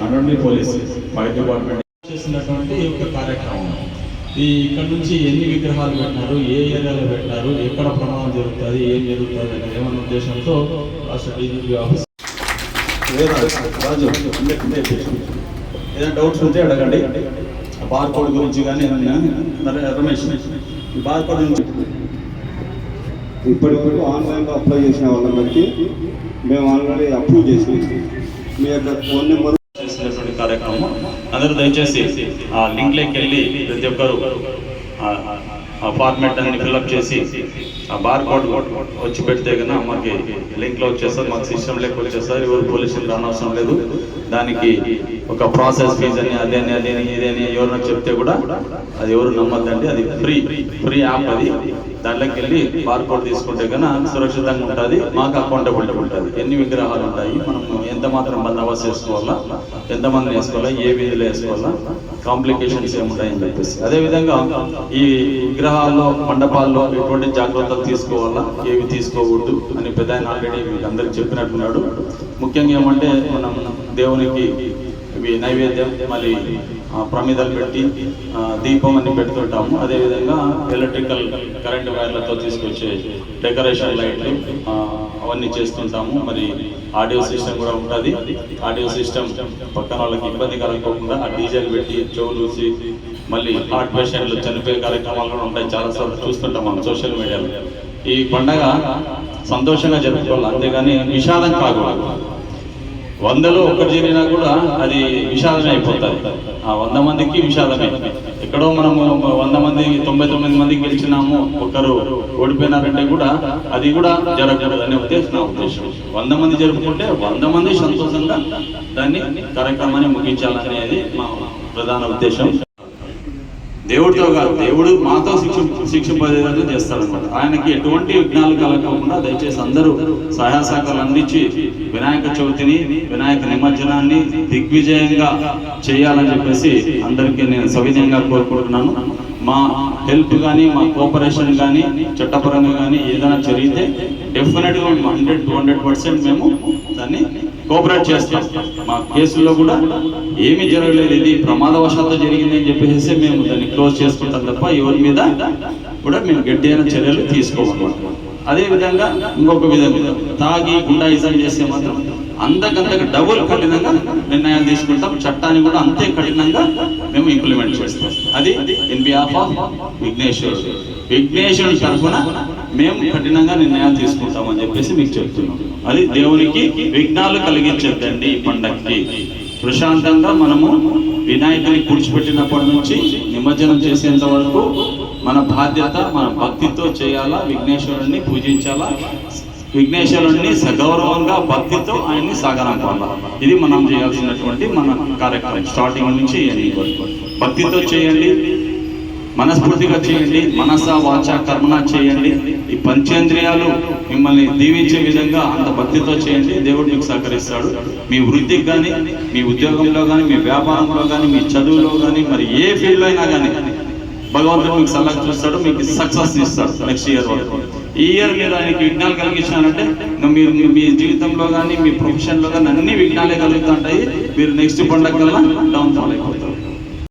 Not only police fire department చేసినటువంటి ఈ యొక్క కార్యక్రమం. ఈ ఇక్కడ నుంచి ఎన్ని విగ్రహాలు పెట్టినారు ఏ ఏరియాలో పెట్టినారు ఎక్కడ ప్రమాదం జరుగుతుంది ఏం జరుగుతుంది అనే ఏమన్న ఉద్దేశంతో రాష్ట్ర డీజీపీ ఆఫీస్ రాజు ఏదైనా డౌట్స్ ఉంటే అడగండి. బార్ కోడ్ గురించి కానీ ఏమన్నా రమేష్ ఈ బార్ కోడ్ గురించి ఇప్పటివరకు ఆన్లైన్లో అప్లై చేసిన బట్టి మేము ఆల్రెడీ అప్రూవ్ చేసి మీ యొక్క ఫోన్ నెంబర్ చేసినటువంటి కార్యక్రమం. అందరూ దయచేసి ఆ లింక్లోకి వెళ్ళి ప్రతి ఒక్కరు ఆ ఫార్మాట్ అన్ని ఫిల్అప్ చేసి ఆ బార్ కోడ్ వచ్చి పెడితే కన్నా మాకు లింక్లో వచ్చేస్తారు మాకు సిస్టమ్ సిస్టంలోకి వచ్చేస్తారు ఎవరు పోలీసులు రానవసరం లేదు. దానికి ఒక ప్రాసెస్ ఫీజ్ అని అదేని అదేని ఇదేని ఎవరైనా చెప్తే కూడా అది ఎవరు నమ్మద్దండి. అది ఫ్రీ ఫ్రీ యాప్ అది. దాంట్లోకి వెళ్ళి బార్కోడ్ తీసుకుంటే కన్నా సురక్షితంగా ఉంటుంది మాకు అకౌంటబుల్ ఉంటుంది. ఎన్ని విగ్రహాలు ఉంటాయి మనం ఎంత మాత్రం బందోబస్తు చేసుకోవాలా ఎంతమంది వేసుకోవాలా ఏ వీధిలో వేసుకోవాలా కాంప్లికేషన్స్ ఏముంటాయని చెప్పేసి. అదేవిధంగా ఈ విగ్రహాల్లో మండపాల్లో ఎటువంటి జాగ్రత్తలు తీసుకోవాలా ఏవి తీసుకోకూడదు అని పెద్ద ఆయన ఆల్రెడీ మీకు అందరికి చెప్పినట్టున్నాడు. ముఖ్యంగా ఏమంటే మనం దేవునికి ఇవి నైవేద్యం మళ్ళీ ప్రమిదలు పెట్టి దీపం అన్ని పెడుతుంటాము. అదేవిధంగా ఎలక్ట్రికల్ కరెంట్ వైర్లతో తీసుకొచ్చే డెకరేషన్ లైట్లు అవన్నీ చేస్తుంటాము. మరి ఆడియో సిస్టమ్ కూడా ఉంటుంది. ఆడియో సిస్టమ్ పక్కన వాళ్ళకి ఇబ్బంది కలగకుండా ఆ డీజేలు పెట్టి చెవులూసి మళ్ళీ హార్ట్ పేషెంట్లు చనిపోయే కార్యక్రమాలు కూడా ఉంటాయి. చాలా సార్లు చూస్తుంటాం మనం సోషల్ మీడియాలో. ఈ పండగ సంతోషంగా జరుపుకోవాలి. అంతేగాని విషాదం కాకూడదు. వందలో ఒకటి జరిగినా కూడా అది విషాదమే అయిపోతుంది. ఆ వంద మందికి విషాదమే. ఎక్కడో మనము వంద మంది తొంభై తొమ్మిది మందికి గెలిచినాము ఒకరు ఓడిపోయినారంటే కూడా అది కూడా జరగకూడదు అనే ఉద్దేశం నా ఉద్దేశం. వంద మంది జరుపుకుంటే వంద మంది సంతోషంగా దాన్ని కార్యక్రమాన్ని ముగించాలనేది మా ప్రధాన ఉద్దేశం. దేవుడితో కాదు దేవుడు మాతో శిక్ష శిక్షింపజేయడం చేస్తాడనమాట ఆయనకి ఎటువంటి విఘ్నాలు కలగకుండా దయచేసి అందరూ సహాయ సహకారాలు అందించి వినాయక చవితిని వినాయక నిమజ్జనాన్ని దిగ్విజయంగా చేయాలని చెప్పేసి అందరికీ నేను సవినయంగా కోరుకుంటున్నాను. మా హెల్ప్ కానీ మా కోఆపరేషన్ కానీ చట్టపరంగా కానీ ఏదైనా జరిగితే డెఫినెట్గా హండ్రెడ్ టూ హండ్రెడ్ పర్సెంట్ మేము దాన్ని కోఆపరేట్ చేస్తాం. మా కేసుల్లో కూడా ఏమీ జరగలేదు. ఇది ప్రమాదవశాత్తు జరిగింది అని చెప్పేసి మేము దాన్ని క్లోజ్ చేసుకుంటాం తప్ప ఎవరి మీద కూడా మేము గట్టిగా చర్యలు తీసుకోమన్నమాట అదే విధంగా ఇంకొక విధంగా తాగి గుండాయిజం చేస్తే మాత్రం అంతకంతకు డబుల్ కఠినంగా నిర్ణయాలు తీసుకుంటాం. చట్టాన్ని కూడా అంతే కఠినంగా మేము ఇంప్లిమెంట్ చేస్తాం. అది ఇన్ బిహాఫ్ ఆఫ్ విఘ్నేశ్వరుడు. విఘ్నేశ్వరుడి తరఫున మేము కఠినంగా నిర్ణయాలు తీసుకుంటామని చెప్పేసి మీకు చెప్తున్నాం. అది దేవునికి విఘ్నాలు కలిగించద్దండి ఈ పండగకి ప్రశాంతంగా మనము వినాయకుని కూర్చిపెట్టినప్పటి నుంచి నిమజ్జనం చేసేంత వరకు మన బాధ్యత మన భక్తితో చేయాలా? విఘ్నేశ్వరుడిని పూజించాలా? విఘ్నేశ్వరుడిని సగౌరవంగా భక్తితో ఆయన్ని సాగనంపాలా? ఇది మనం చేయాల్సినటువంటి మన కార్యక్రమం. స్టార్టింగ్ నుంచి భక్తితో చేయండి. మనస్ఫూర్తిగా చేయండి మనస వాచ కర్మణ చేయండి. ఈ పంచేంద్రియాలు మిమ్మల్ని దీవించే విధంగా అంత భక్తితో చేయండి. దేవుడు మీకు సహకరిస్తాడు. మీ వృద్ధికి కానీ మీ ఉద్యోగంలో కానీ మీ వ్యాపారంలో కానీ మీ చదువులో కానీ మరి ఏ ఫీల్డ్ అయినా కానీ భగవంతుడు మీకు సలహా చూస్తాడు మీకు సక్సెస్ ఇస్తాడు నెక్స్ట్ ఇయర్ వరకు. ఈ ఇయర్ మీరు ఆయనకి విఘ్నాలు కలిగించాలంటే మీరు మీ- మీ జీవితంలో కానీ మీ ప్రొఫెషన్లో కానీ అన్ని విఘ్నాలే కలుగుతుంటాయి. మీరు నెక్స్ట్ పండగ కల్లా డౌన్ ఫాల్ అయిపోతారు.